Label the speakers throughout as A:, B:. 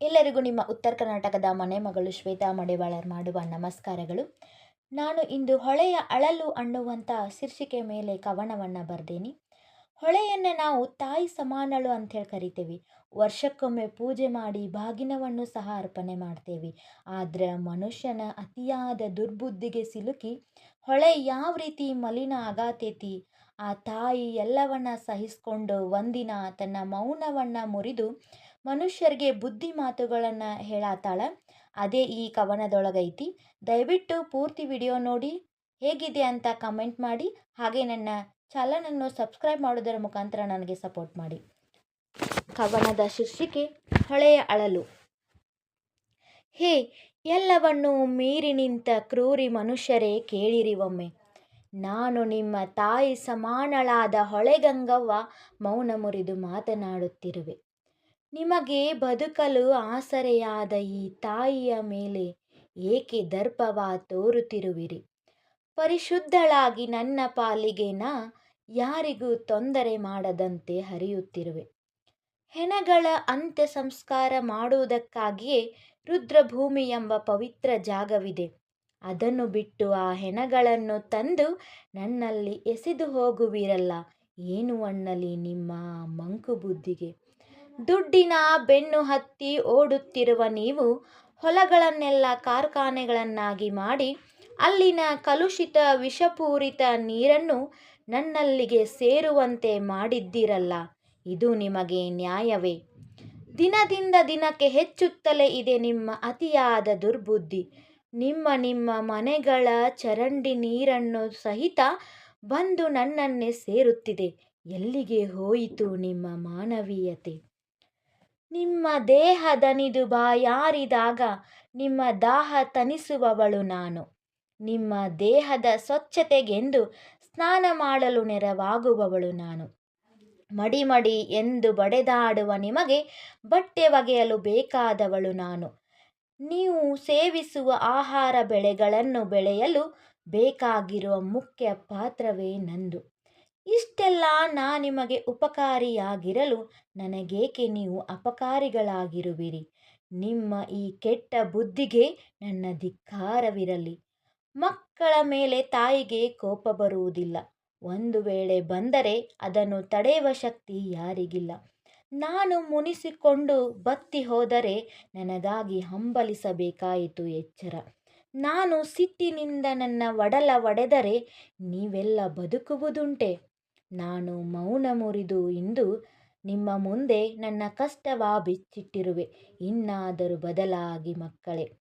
A: ಎಲ್ಲರಿಗೂ ನಿಮ್ಮ ಉತ್ತರ ಕರ್ನಾಟಕದ ಮನೆ ಮಗಳು ಶ್ವೇತಾ ಮಡಿವಾಳರ್ ಮಾಡುವ ನಮಸ್ಕಾರಗಳು. ನಾನು ಇಂದು ಹೊಳೆಯ ಅಳಲು ಅನ್ನುವಂಥ ಶೀರ್ಷಿಕೆ ಮೇಲೆ ಕವನವನ್ನು ಬರ್ದೇನಿ. ಹೊಳೆಯನ್ನು ನಾವು ತಾಯಿ ಸಮಾನಳು ಅಂಥೇಳಿ ಕರಿತೇವೆ. ವರ್ಷಕ್ಕೊಮ್ಮೆ ಪೂಜೆ ಮಾಡಿ ಬಾಗಿನವನ್ನು ಸಹ ಅರ್ಪಣೆ ಮಾಡ್ತೇವೆ. ಆದರೆ ಮನುಷ್ಯನ ಅತಿಯಾದ ದುರ್ಬುದ್ಧಿಗೆ ಸಿಲುಕಿ ಹೊಳೆ ಯಾವ ರೀತಿ ಮಲಿನ ಆಗಾತೈತಿ, ಆ ತಾಯಿ ಎಲ್ಲವನ್ನ ಸಹಿಸ್ಕೊಂಡು ಒಂದಿನ ತನ್ನ ಮೌನವನ್ನು ಮುರಿದು ಮನುಷ್ಯರಿಗೆ ಬುದ್ಧಿ ಮಾತುಗಳನ್ನು ಹೇಳಾತಾಳ. ಅದೇ ಈ ಕವನದೊಳಗೈತಿ. ದಯವಿಟ್ಟು ಪೂರ್ತಿ ವಿಡಿಯೋ ನೋಡಿ, ಹೇಗಿದೆ ಅಂತ ಕಮೆಂಟ್ ಮಾಡಿ, ಹಾಗೆ ನನ್ನ ಚಾನಲನ್ನು ಸಬ್ಸ್ಕ್ರೈಬ್ ಮಾಡೋದರ ಮುಖಾಂತರ ನನಗೆ ಸಪೋರ್ಟ್ ಮಾಡಿ. ಕವನದ ಶೀರ್ಷಿಕೆ, ಹೊಳೆಯ ಅಳಲು. ಹೇ, ಎಲ್ಲವನ್ನೂ ಮೀರಿ ನಿಂತ ಕ್ರೂರಿ ಮನುಷ್ಯರೇ ಕೇಳಿರಿ ಒಮ್ಮೆ ನಾನು ನಿಮ್ಮ ತಾಯಿ ಸಮಾನಳಾದ ಹೊಳೆಗಂಗವ್ವ ಮೌನ ಮುರಿದು ಮಾತನಾಡುತ್ತಿರುವೆ. ನಿಮಗೆ ಬದುಕಲು ಆಸರೆಯಾದ ಈ ತಾಯಿಯ ಮೇಲೆ ಏಕೆ ದರ್ಪವ ತೋರುತ್ತಿರುವಿರಿ? ಪರಿಶುದ್ಧಳಾಗಿ ನನ್ನ ಪಾಲಿಗೆ ನಾ ಯಾರಿಗೂ ತೊಂದರೆ ಮಾಡದಂತೆ ಹರಿಯುತ್ತಿರುವೆ. ಹೆಣಗಳ ಅಂತ್ಯ ಸಂಸ್ಕಾರ ಮಾಡುವುದಕ್ಕಾಗಿಯೇ ರುದ್ರಭೂಮಿ ಎಂಬ ಪವಿತ್ರ ಜಾಗವಿದೆ. ಅದನ್ನು ಬಿಟ್ಟು ಆ ಹೆಣಗಳನ್ನು ತಂದು ನನ್ನಲ್ಲಿ ಎಸೆದು ಹೋಗುವಿರಲ್ಲ. ಏನು ಅಣ್ಣಲಿ ನಿಮ್ಮ ಮಂಕು ಬುದ್ಧಿಗೆ ದುಡ್ಡಿನ ಬೆನ್ನು ಹತ್ತಿ ಓಡುತ್ತಿರುವ ನೀವು ಹೊಲಗಳನ್ನೆಲ್ಲ ಕಾರ್ಖಾನೆಗಳನ್ನಾಗಿ ಮಾಡಿ ಅಲ್ಲಿನ ಕಲುಷಿತ ವಿಷಪೂರಿತ ನೀರನ್ನು ನನ್ನಲ್ಲಿಗೆ ಸೇರುವಂತೆ ಮಾಡಿದ್ದೀರಲ್ಲ, ಇದು ನಿಮಗೆ ನ್ಯಾಯವೇ? ದಿನದಿಂದ ದಿನಕ್ಕೆ ಹೆಚ್ಚುತ್ತಲೇ ಇದೆ ನಿಮ್ಮ ಅತಿಯಾದ ದುರ್ಬುದ್ಧಿ. ನಿಮ್ಮ ನಿಮ್ಮ ಮನೆಗಳ ಚರಂಡಿ ನೀರನ್ನು ಸಹಿತ ಬಂದು ನನ್ನನ್ನೇ ಸೇರುತ್ತಿದೆ. ಎಲ್ಲಿಗೆ ಹೋಯಿತು ನಿಮ್ಮ ಮಾನವೀಯತೆ? ನಿಮ್ಮ ದೇಹ ದನಿದು ಬಾಯಾರಿದಾಗ ನಿಮ್ಮ ದಾಹ ತಣಿಸುವವಳು ನಾನು. ನಿಮ್ಮ ದೇಹದ ಸ್ವಚ್ಛತೆಗೆಂದು ಸ್ನಾನ ಮಾಡಲು ನೆರವಾಗುವವಳು ನಾನು. ಮಡಿಮಡಿ ಮಡಿ ಎಂದು ಬಡೆದಾಡುವ ನಿಮಗೆ ಬಟ್ಟೆ ಒಗೆಯಲು ಬೇಕಾದವಳು ನಾನು. ನೀವು ಸೇವಿಸುವ ಆಹಾರ ಬೆಳೆಗಳನ್ನು ಬೆಳೆಯಲು ಬೇಕಾಗಿರುವ ಮುಖ್ಯ ಪಾತ್ರವೇ ನಂದು. ಇಷ್ಟೆಲ್ಲ ನಾ ನಿಮಗೆ ಉಪಕಾರಿಯಾಗಿರಲು ನನಗೇಕೆ ನೀವು ಅಪಕಾರಿಗಳಾಗಿರುವಿರಿ? ನಿಮ್ಮ ಈ ಕೆಟ್ಟ ಬುದ್ಧಿಗೆ ನನ್ನ ಧಿಕ್ಕಾರವಿರಲಿ. ಮಕ್ಕಳ ಮೇಲೆ ತಾಯಿಗೆ ಕೋಪ ಬರುವುದಿಲ್ಲ. ಒಂದು ವೇಳೆ ಬಂದರೆ ಅದನ್ನು ತಡೆಯುವ ಶಕ್ತಿ ಯಾರಿಗಿಲ್ಲ. ನಾನು ಮುನಿಸಿಕೊಂಡು ಬತ್ತಿ ಹೋದರೆ ನನಗಾಗಿ ಹಂಬಲಿಸಬೇಕಾಯಿತು ಎಚ್ಚರ. ನಾನು ಸಿಟ್ಟಿನಿಂದ ನನ್ನ ಒಡಲ ಒಡೆದರೆ ನೀವೆಲ್ಲ ಬದುಕುವುದುಂಟೆ. ನಾನು ಮೌನ ಮುರಿದು ಇಂದು ನಿಮ್ಮ ಮುಂದೆ ನನ್ನ ಕಷ್ಟವ ಬಿಚ್ಚಿಟ್ಟಿರುವೆ. ಇನ್ನಾದರೂ ಬದಲಾಗಿ ಮಕ್ಕಳೇ.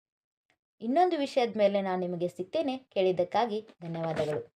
A: ಇನ್ನೊಂದು ವಿಷಯದ ಮೇಲೆ ನಾನು ನಿಮಗೆ ಸಿಗ್ತೇನೆ. ಕೇಳಿದ್ದಕ್ಕಾಗಿ ಧನ್ಯವಾದಗಳು.